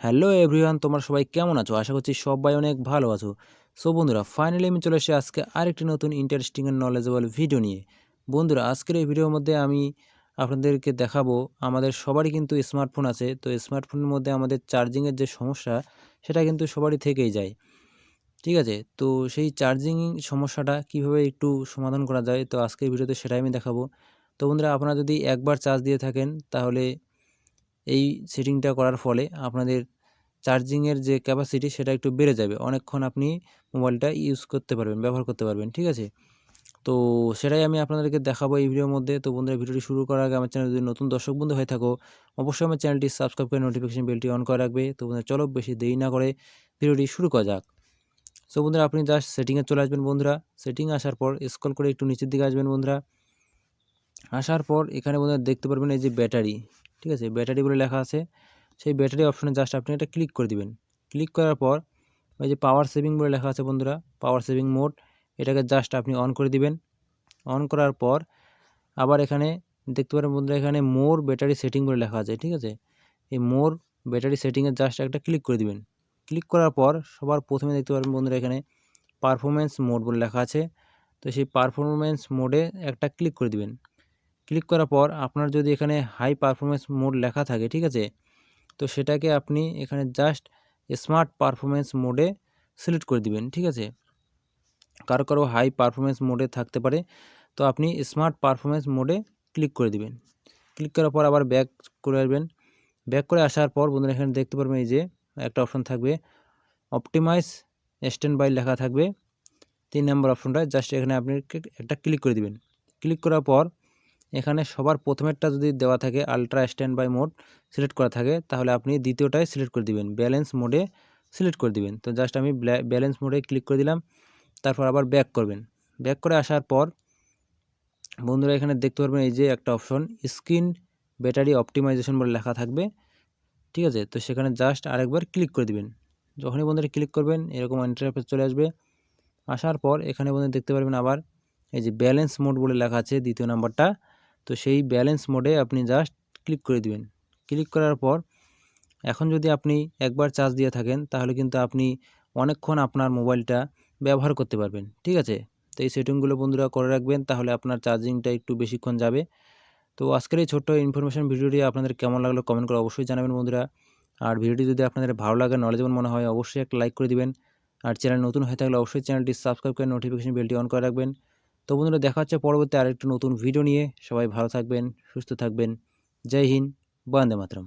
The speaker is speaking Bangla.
হ্যালো এভরিওয়ান, তোমরা সবাই কেমন আছো? আশা করছি সবাই অনেক ভালো আছো। সো বন্ধুরা ফাইনালি আমি চলে এসে আজকে আরেকটি নতুন ইন্টারেস্টিং অ্যান্ড নলেজেবল ভিডিও নিয়ে। বন্ধুরা, আজকের এই ভিডিওর মধ্যে আমি আপনাদেরকে দেখাবো, আমাদের সবারই কিন্তু স্মার্টফোন আছে, তো স্মার্টফোনের মধ্যে আমাদের চার্জিংয়ের যে সমস্যা, সেটা কিন্তু সবারই থেকেই যায়। ঠিক আছে? তো সেই চার্জিং সমস্যাটা কীভাবে একটু সমাধান করা যায়, তো আজকের ভিডিওতে সেটাই আমি দেখাবো। তো বন্ধুরা, আপনারা যদি একবার চার্জ দিয়ে থাকেন, তাহলে এই সেটিংটা করার ফলে আপনাদের চার্জিংয়ের যে ক্যাপাসিটি সেটা একটু বেড়ে যাবে। অনেকক্ষণ আপনি মোবাইলটা ইউজ করতে পারবেন, ব্যবহার করতে পারবেন, ঠিক আছে? তো সেটাই আমি আপনাদেরকে দেখাবো এই ভিডিওর মধ্যে। তো বন্ধুরা, ভিডিওটি শুরু করার আগে আমার চ্যানেল যদি নতুন দর্শক বন্ধু হয়ে থাকো, অবশ্যই আমার চ্যানেলটি সাবস্ক্রাইব করে নোটিফিকেশন বেলটি অন করে রাখবে। তো বন্ধুরা, চলো বেশি দেরি না করে ভিডিওটি শুরু করা যাক। সো বন্ধুরা, আপনি জাস্ট সেটিংয়ে চলে আসবেন বন্ধুরা। সেটিং আসার পর স্ক্রল করে একটু নিচের দিকে আসবেন বন্ধুরা। আসার পর এখানে বন্ধুরা দেখতে পারবেন এই যে ব্যাটারি ঠিক আছে? ব্যাটারি বলে লেখা আছে। সেই ব্যাটারি অপশনে জাস্ট আপনি এটা ক্লিক করে দিবেন। ক্লিক করার পর ওই যে পাওয়ার সেভিং বলে লেখা আছে বন্ধুরা পাওয়ার সেভিং মোড এটাকে জাস্ট আপনি অন করে দিবেন। অন করার পর আবার এখানে দেখতে পারেন বন্ধুরা, এখানে মোর ব্যাটারি সেটিং বলে লেখা আছে, ঠিক আছে? এই মোর ব্যাটারি সেটিংয়ে জাস্ট একটা ক্লিক করে দিবেন। ক্লিক করার পর সবার প্রথমে দেখতে পারবেন বন্ধুরা, এখানে পারফরমেন্স মোড বলে লেখা আছে। তো সেই পারফরমেন্স মোডে একটা ক্লিক করে দিবেন। ক্লিক করার পর আপনার যদি এখানে হাই পারফরমেন্স মোড লেখা থাকে, ঠিক আছে? তো সেটাকে আপনি এখানে জাস্ট স্মার্ট পারফরমেন্স মোডে সিলেক্ট করে দিবেন, ঠিক আছে? কারও কারও হাই পারফরমেন্স মোডে থাকতে পারে। তো আপনি স্মার্ট পারফরমেন্স মোডে ক্লিক করে দিবেন। ক্লিক করার পর আবার ব্যাক করে আসবেন। ব্যাক করে আসার পর বন্ধুরা এখানে দেখতে পারবেন এই যে একটা অপশন থাকবে। অপটিমাইজ স্ট্যান্ড বাই লেখা থাকবে। তিন নম্বর অপশনটা জাস্ট এখানে আপনি একটা ক্লিক করে দিবেন। ক্লিক করার পর এখানে সবার প্রথমেরটা যদি দেওয়া থাকে ultra standby mode select করা থাকে, তাহলে আপনি দ্বিতীয়টাই সিলেক্ট করে দিবেন। ব্যালেন্স মোডে সিলেক্ট করে দিবেন। তো জাস্ট আমি ব্যালেন্স মোডে ক্লিক করে দিলাম, তারপর আবার ব্যাক করবেন। ব্যাক করে আসার পর বন্ধুরা এখানে দেখতে পারবেন এই যে একটা অপশন স্ক্রিন ব্যাটারি অপটিমাইজেশন বলে লেখা থাকবে। ঠিক আছে? তো সেখানে জাস্ট আরেকবার ক্লিক করে দিবেন। যখনই বন্ধুরা ক্লিক করবেন, এরকম ইন্টারফেস চলে আসবে। আসার পর এখানে বন্ধু দেখতে পারবেন আবার এই যে ব্যালেন্স মোড বলে লেখা আছে, দ্বিতীয় নাম্বারটা তো সেই ব্যালেন্স মোডে আপনি জাস্ট ক্লিক করে দিবেন। ক্লিক করার পর এখন যদি আপনি একবার চার্জ দিয়ে থাকেন, তাহলে কিন্তু আপনি অনেকক্ষণ আপনার মোবাইলটা ব্যবহার করতে পারবেন, ঠিক আছে? তো এই সেটিংগুলো বন্ধুরা করে রাখবেন, তাহলে আপনার চার্জিংটা একটু বেশিক্ষণ যাবে। তো আজকের এই ছোট্ট ইনফরমেশন ভিডিওটি আপনাদের কেমন লাগল কমেন্ট করে অবশ্যই জানাবেন বন্ধুরা। আর ভিডিওটি যদি আপনাদের ভালো লাগে নলেজেবল মনে হয়, অবশ্যই একটা লাইক করে দিবেন। আর চ্যানেল নতুন হয়ে থাকলে অবশ্যই চ্যানেলটি সাবস্ক্রাইব করে নোটিফিকেশন বেলটি অন করে রাখবেন। তো বন্ধুরা দেখা হচ্ছে পরবর্তী আরেকটি নতুন ভিডিও নিয়ে। সবাই ভালো থাকবেন, সুস্থ থাকবেন। জয় হিন্দ, বন্দে মাতরম।